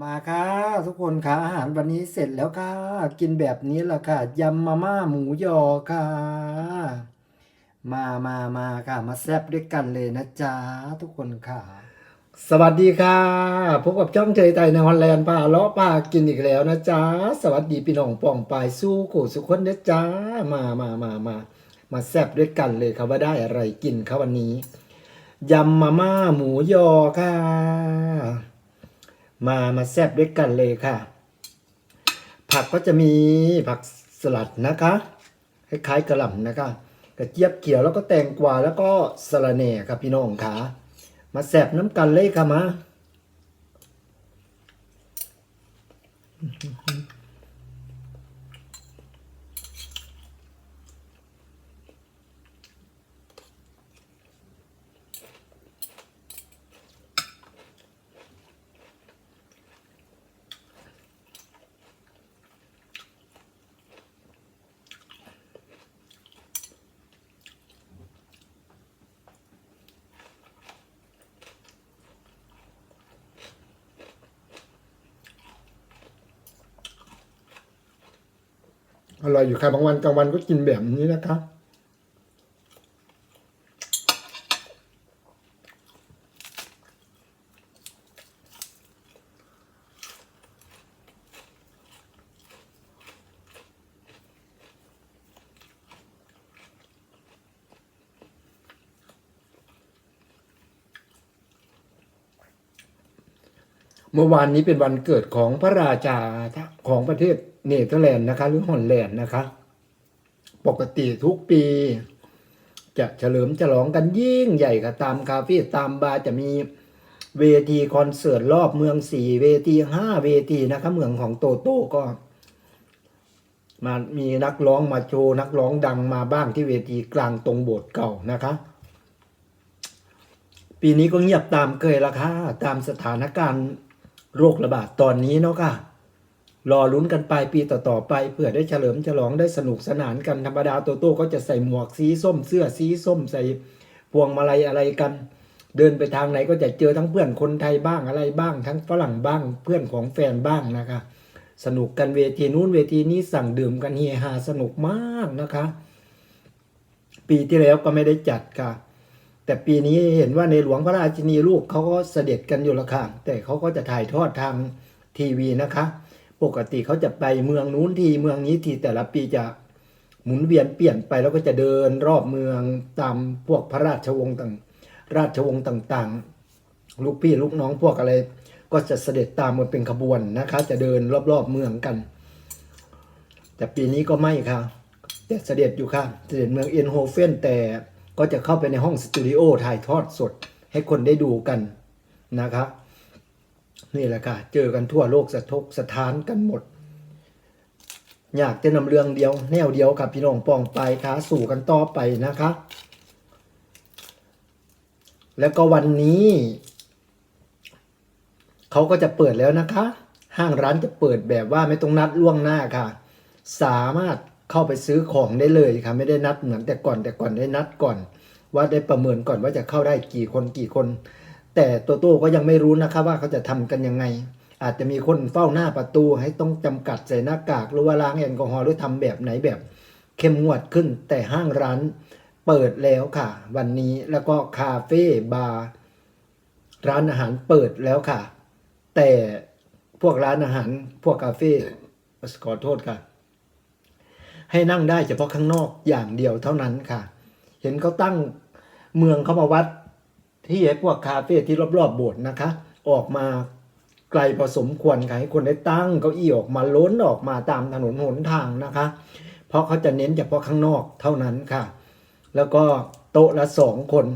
มาค่ะทุกคนค่ะอาหารวันนี้เสร็จแล้วค่ะ กินแบบนี้แหละค่ะยำมาม่าหมูยอค่ะ มามามาค่ะ มาแซบด้วยกันเลยนะจ๊ะทุกคนค่ะ สวัสดีค่ะพบกับจ้องเจยไตในฮอลแลนด์ป่าเลาะป่ากินอีกแล้วนะจ๊ะสวัสดีพี่น้องป่องปายสู้ขู่สุขคนนะจ๊ะมามามามามาแซบด้วยกันเลยค่ะว่าได้อะไรกินค่ะวันนี้ยำมาม่าหมูยอค่ะ มามาแซบด้วยกันเลยค่ะ ผักก็จะมีผักสลัดนะคะคล้ายๆกระหล่ำนะคะกระเจี๊ยบเขียวแล้วก็แตงกวาแล้วก็สะระแหน่ครับพี่น้องค่ะมาแซบน้ำกันเลยค่ะมา อร่อยอยู่ค่ะบางวันกลางวันก็กินแบบนี้นะคะเมื่อวานนี้เป็นวันเกิดของพระราชา ของประเทศเนเธอร์แลนด์นะคะ หรือฮอลแลนด์นะคะ ปกติทุกปี จะเฉลิมฉลองกันยิ่งใหญ่ค่ะตามคาเฟ่ตามบาร์จะมีเวทีคอนเสิร์ตรอบเมืองสี่เวทีห้าเวทีนะคะเมืองของโตโต้ก็มามีนักร้องมาโชว์นักร้องดังมาบ้างที่เวทีกลางตรงโบสถ์เก่านะคะ ปีนี้ก็เงียบตามเคยละค่ะตามสถานการณ์โรคระบาดตอนนี้เนาะค่ะ รอลุ้นกันไปปีต่อๆไปเพื่อได้เฉลิมฉลองได้สนุกสนานกันธรรมดาโตโต้ก็จะใส่หมวกสีส้มเสื้อสีส้มใส่พวงมาลัยอะไรกัน เดินไปทางไหนก็จะเจอทั้งเพื่อนคนไทยบ้างอะไรบ้าง ทั้งฝรั่งบ้างเพื่อนของแฟนบ้างนะคะ สนุกกันเวทีนู้นเวทีนี้สั่งดื่มกันเฮฮาสนุกมากนะคะ ปีที่แล้วก็ไม่ได้จัดค่ะ แต่ปีนี้เห็นว่าในหลวงพระราชินีลูกเขาก็เสด็จกันอยู่ละค่ะแต่เขาก็จะถ่ายทอดทางทีวีนะคะ ปกติเขาจะไปเมืองนู้นทีเมืองนี้ทีแต่ละปีจะหมุนเวียนเปลี่ยนไปแล้วก็จะเดินรอบเมืองตามพวกพระราชวงศ์ต่างราชวงศ์ต่างๆ ลูกพี่ลูกน้องพวกอะไร ก็จะเสด็จตามมาเป็นขบวนนะคะ จะเดินรอบๆเมืองกัน แต่ปีนี้ก็ไม่ค่ะแต่เสด็จอยู่ค่ะเสด็จเมืองเอ็นโฮเฟนแต่ก็จะเข้าไปในห้องสตูดิโอถ่ายทอดสดให้คนได้ดูกันนะคะ นี่แหละค่ะ เจอกันทั่วโลกสะทกสถานกันหมด อยากจะนำเรื่องเดียว แนวเดียวกับพี่น้องปองไปค่ะสู่กันต่อไปนะคะ แล้วก็วันนี้เขาก็จะเปิดแล้วนะคะ ห้างร้านจะเปิดแบบว่าไม่ต้องนัดล่วงหน้าค่ะ สามารถเข้าไปซื้อของได้เลยค่ะ ไม่ได้นัดเหมือนแต่ก่อนแต่ก่อนได้นัดก่อน ว่าได้ประเมินก่อนว่าจะเข้าได้กี่คนกี่คน แต่ตัวโต้ก็ยังไม่รู้นะคะว่าเขาจะทำกันยังไง อาจจะมีคนเฝ้าหน้าประตูให้ต้องจำกัดใส่หน้ากากหรือว่าล้างแอลกอฮอล์หรือทำแบบไหนแบบ เข้มงวดขึ้น แต่ห้างร้านเปิดแล้วค่ะ วันนี้แล้วก็คาเฟ่บาร์ร้านอาหารเปิดแล้วค่ะ แต่พวกร้านอาหารพวกคาเฟ่ขอโทษค่ะ ให้นั่งได้เฉพาะข้างนอกอย่างเดียวเท่านั้นค่ะ เห็นเขาตั้งเมืองเขามาวัด ที่ไอ้พวกคาเฟ่ที่รอบๆโบสถ์นะคะ ออกมาไกลพอสมควรค่ะให้คนได้ตั้งเก้าอี้ออกมาล้นออกมาตามถนนหนทางนะคะ เพราะเขาจะเน้นเฉพาะข้างนอกเท่านั้นค่ะ แล้วก็โต๊ะละสองคน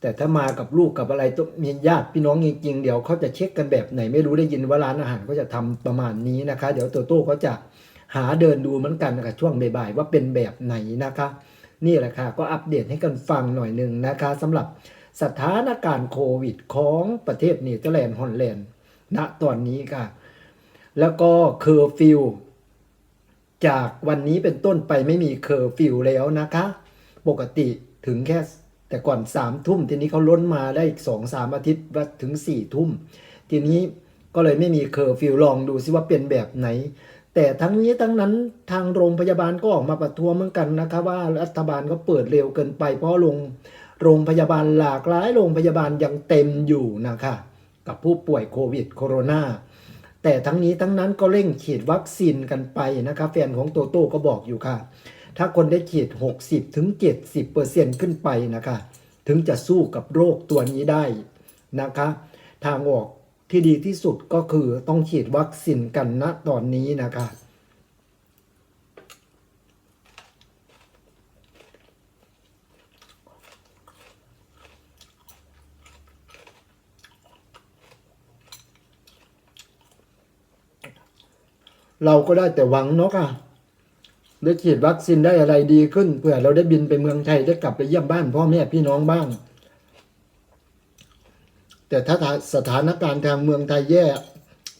แต่ถ้ามากับลูกกับอะไรต้องมีญาติพี่น้องจริงๆเดี๋ยวเขาจะเช็คกันแบบไหนไม่รู้ได้ยินว่าร้านอาหารเขาจะทำประมาณนี้นะคะ เดี๋ยวโตโต้เขาจะหาเดินดูเหมือนกันนะคะช่วงบ่ายๆว่าเป็นแบบไหนนะคะ นี่แหละค่ะก็อัปเดตให้กันฟังหน่อยหนึ่งนะคะสำหรับ สถานการณ์โควิดของประเทศเนเธอร์แลนด์ฮอลแลนด์ณตอนนี้ค่ะ แล้วก็เคอร์ฟิวจากวันนี้เป็นต้นไปไม่มีเคอร์ฟิวแล้วนะคะ ปกติถึงแค่แต่ก่อนสามทุ่มทีนี้เขาล้นมาได้อีกสองสามอาทิตย์ว่าถึงสี่ทุ่ม ทีนี้ก็เลยไม่มีเคอร์ฟิวลองดูซิว่าเป็นแบบไหน แต่ทั้งนี้ทั้งนั้นทางโรงพยาบาลก็ออกมาประท้วงเหมือนกันนะคะว่ารัฐบาลก็เปิดเร็วเกินไปเพราะโรง โรงพยาบาลหลากหลายโรงพยาบาลยังเต็มอยู่นะคะกับผู้ป่วยโควิดโคโรนาแต่ทั้งนี้ทั้งนั้นก็เร่งฉีดวัคซีนกันไปนะคะแฟนของโตโต้ก็บอกอยู่ค่ะ ถ้าคนได้ฉีด 60ถึง70เปอร์เซ็นต์ขึ้นไปนะคะ ถึงจะสู้กับโรคตัวนี้ได้นะคะ ทางออกที่ดีที่สุดก็คือต้องฉีดวัคซีนกันณตอนนี้นะคะ เราก็ได้แต่หวังเนาะค่ะได้ฉีดวัคซีนได้อะไรดีขึ้นเผื่อเราได้บินไปเมืองไทยได้กลับไปเยี่ยมบ้านพ่อแม่พี่น้องบ้าง แต่ถ้าสถานการณ์ทางเมืองไทยแย่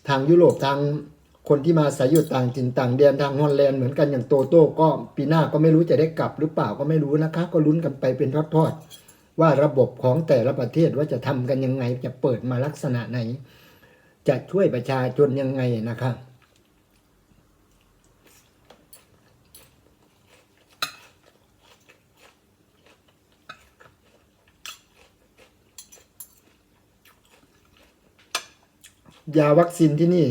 ทางยุโรปทางคนที่มาอาศัยอยู่ต่างถิ่นต่างแดนทางฮอลแลนด์เหมือนกันอย่างโตโต้ก็ปีหน้าก็ไม่รู้จะได้กลับหรือเปล่าก็ไม่รู้นะคะ ก็ลุ้นกันไปเป็นทอดๆว่าระบบของแต่ละประเทศว่าจะทำกันยังไงจะเปิดมาลักษณะไหน จะช่วยประชาชนยังไงนะคะ ยาวัคซีนที่นี่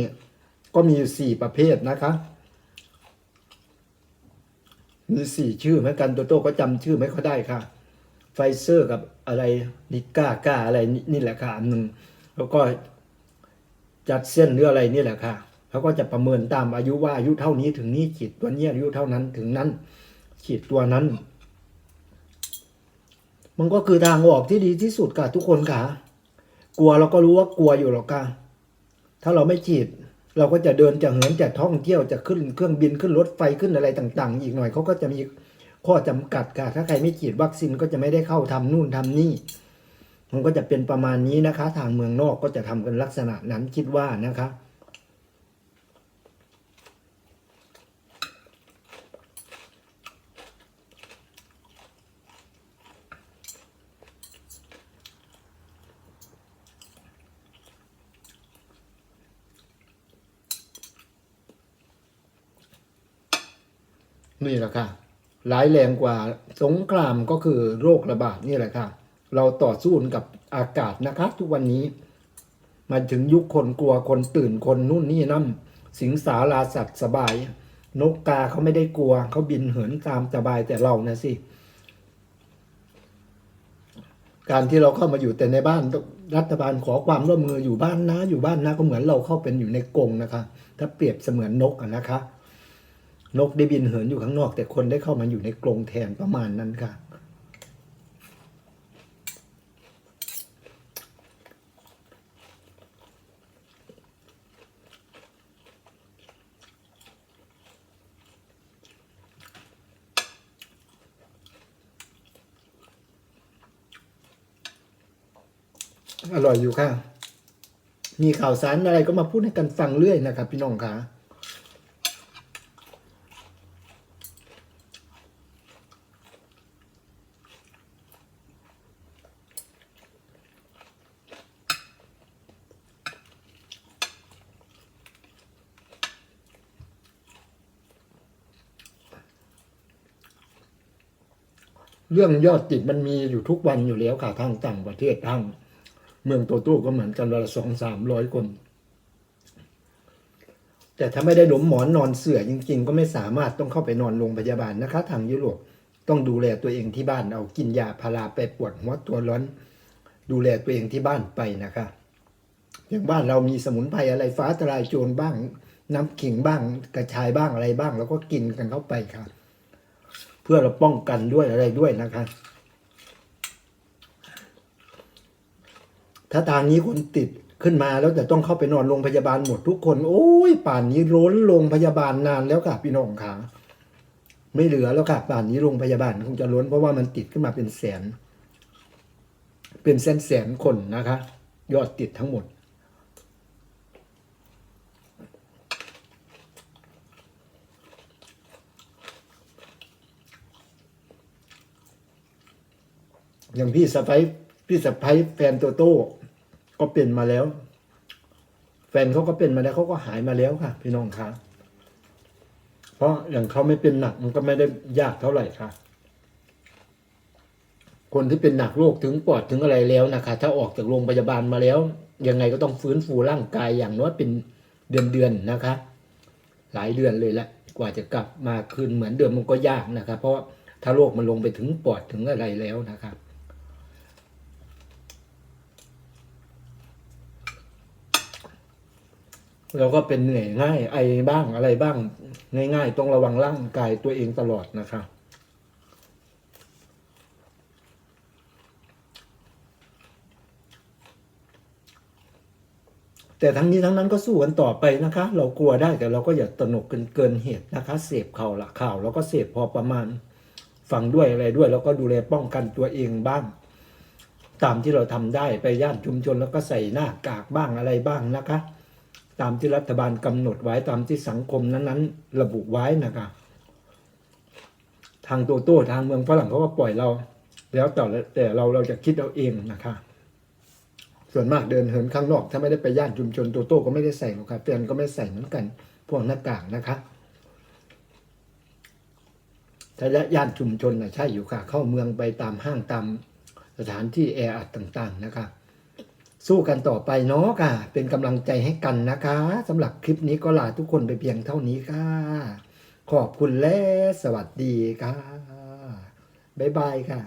ก็มีอยู่สี่ประเภทนะคะ มีสี่ชื่อเหมือนกันโตโต้ก็จำชื่อไม่ค่อยได้ค่ะ ไฟเซอร์กับอะไรนิก้าก้าอะไรนี่แหละค่ะอันหนึ่งแล้วก็จัดเส้นหรืออะไรนี่แหละค่ะเขาก็จะประเมินตามอายุว่าอายุเท่านี้ถึงนี้ฉีดตัวนี้อายุเท่านั้นถึงนั้นฉีดตัวนั้น มันก็คือทางออกที่ดีที่สุดค่ะทุกคนค่ะ กลัวเราก็รู้ว่ากลัวอยู่หรอกค่ะ ถ้าเราไม่ฉีด เราก็จะเดินจะเหินจะท่องเที่ยวจะขึ้นเครื่องบินขึ้นรถไฟขึ้นอะไรต่าง ๆ อีกหน่อยเขาก็จะมีข้อจำกัดค่ะ ถ้าใครไม่ฉีดวัคซีนก็จะไม่ได้เข้าทำนู่นทำนี่มันก็จะเป็นประมาณนี้นะคะ ทางเมืองนอกก็จะทำกันลักษณะนั้นคิดว่านะคะ นี่แหละค่ะร้ายแรงกว่าสงครามก็คือโรคระบาดนี่แหละค่ะ เราต่อสู้กับอากาศนะคะ ทุกวันนี้มาถึงยุคคนกลัวคนตื่นคนนู่นนี่นั่นสิงสาราสัตว์สบาย นกกาเขาไม่ได้กลัว เขาบินเหินตามสบายแต่เรานะสิการที่เราเข้ามาอยู่แต่ในบ้านรัฐบาลขอความร่วมมืออยู่บ้านนะ อยู่บ้านนะก็เหมือนเราเข้าเป็นอยู่ในกรงนะคะ ถ้าเปรียบเสมือนนกนะคะ นกได้บินเหินอยู่ข้างนอก แต่คนได้เข้ามาอยู่ในกรงแทนประมาณนั้นค่ะ อร่อยอยู่ค่ะ มีข่าวสารอะไรก็มาพูดให้กันฟังเรื่อยนะครับพี่น้องค่ะ เรื่องยอดติดมันมีอยู่ทุกวันอยู่แล้วค่ะทางต่างประเทศทางเมืองโตโต้ก็เหมือนกันวันละสองสามร้อยคน แต่ถ้าไม่ได้หลมหมอนนอนเสื่อจริง ๆ ก็ไม่สามารถต้องเข้าไปนอนโรงพยาบาลนะคะ ทางยุโรปต้องดูแลตัวเองที่บ้านเอากินยาพาราไปปวดหัวตัวร้อน ดูแลตัวเองที่บ้านไปนะคะอย่างบ้านเรามีสมุนไพรอะไรฟ้าทลายโจรบ้าง น้ำขิงบ้างกระชายบ้างอะไรบ้าง แล้วก็กินกันเข้าไปค่ะ เพื่อเราป้องกันด้วยอะไรด้วยนะคะถ้าทางนี้คนติดขึ้นมาแล้วจะต้องเข้าไปนอนโรงพยาบาลหมดทุกคน โอ้ยป่านนี้ร้นโรงพยาบาลนานแล้วค่ะพี่น้องค่ะไม่เหลือแล้วค่ะป่านนี้โรงพยาบาลคงจะล้นเพราะว่ามันติดขึ้นมาเป็นแสน เป็นแสนแสนคนนะคะ ยอดติดทั้งหมด อย่างพี่สะพ้ยพี่สะพ้ยแฟนโตโต้ก็เป็นมาแล้ว แฟนเขาก็เป็นมาแล้วเขาก็หายมาแล้วค่ะ พี่น้องคะเพราะอย่างเขาไม่เป็นหนักมันก็ไม่ได้ยากเท่าไหร่ค่ะ คนที่เป็นหนักโรคถึงปอดถึงอะไรแล้วนะคะ ถ้าออกจากโรงพยาบาลมาแล้ว ยังไงก็ต้องฟื้นฟูร่างกายอย่างน้อยเป็นเดือนๆนนะคะ หลายเดือนเลยละกว่าจะกลับมาคืนเหมือนเดิมมันก็ยากนะครับเพราะถ้าโรคมันลงไปถึงปอดถึงอะไรแล้วนะครับ เราก็เป็นเหนื่อยง่ายไอบ้างอะไรบ้าง ง่ายๆ ต้องระวังร่างกายตัวเองตลอดนะครับแต่ทั้งนี้ทั้งนั้นก็สู้กันต่อไปนะคะ เรากลัวได้แต่เราก็อย่าตนกเกินเกินเหตุนะคะ เสพข่าวละข่าวแล้วก็เสพพอประมาณฟังด้วยอะไรด้วย แล้วก็ดูแลป้องกันตัวเองบ้าง ตามที่เราทำได้ไปย่านชุมชนแล้วก็ใส่หน้ากากบ้างอะไรบ้างนะคะ ตามที่รัฐบาลกำหนดไว้ตามที่สังคมนั้นๆ ระบุไว้นะคะทางโตโต้ทางเมืองฝรั่งเขาก็ปล่อยเรา แล้วแต่แต่เราเราจะคิดเอาเองนะคะส่วนมากเดินเหินข้างนอก ถ้าไม่ได้ไปย่านชุมชนโตโต้ก็ไม่ได้ใส่หรอกครับเตือนก็ไม่ใส่เหมือนกัน พวกหน้ากากนะคะถ้าย่านชุมชนนะใช่อยู่ค่ะ เข้าเมืองไปตามห้างตามสถานที่แออัดต่าง ๆ นะคะ สู้กันต่อไปเนาะค่ะ เป็นกำลังใจให้กันนะคะสำหรับคลิปนี้ก็ลาทุกคนไปเพียงเท่านี้ค่ะ ขอบคุณและสวัสดีค่ะ บ๊ายบายค่ะ